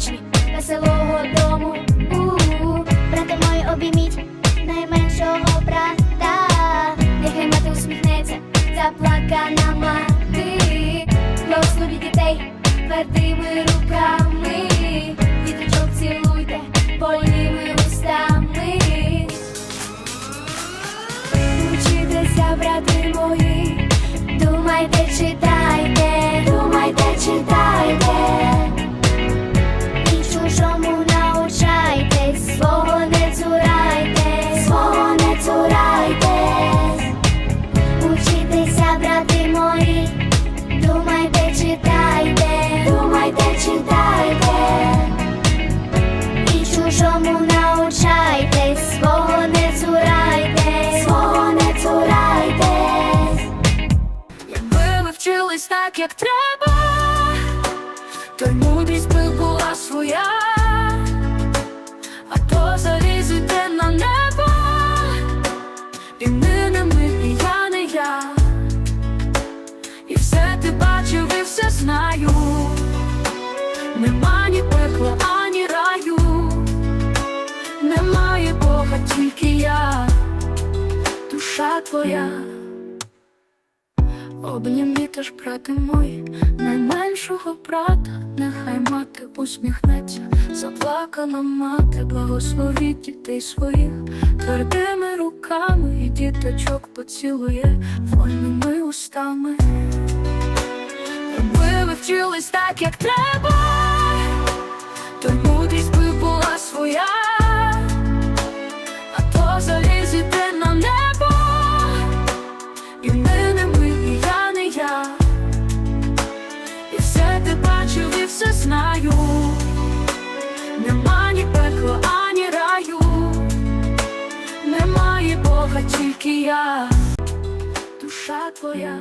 землі веселого дому. У-у-у. Брате мої обійміть найменшого брата. Нехай мати усміхнеться, заплакана мати. Благословіть дітей твердими руками. Діточок цілуйте больними устами. Учитеся, брати мої, думайте, читайте, як треба, то й мудрість би була своя, а то залізете на небо, і ми не ми, і я не я, і все ти бачив, і все знаю. Нема ні пекла, ані раю, немає Бога, тільки я, душа твоя. Обніміте ж, брати мої, найменшого брата, нехай мати усміхнеться, заплакана мати, благословіть дітей своїх твердими руками. І діточок поцілує вольними устами. Якби ви вчились так, як треба, немає я, душа твоя.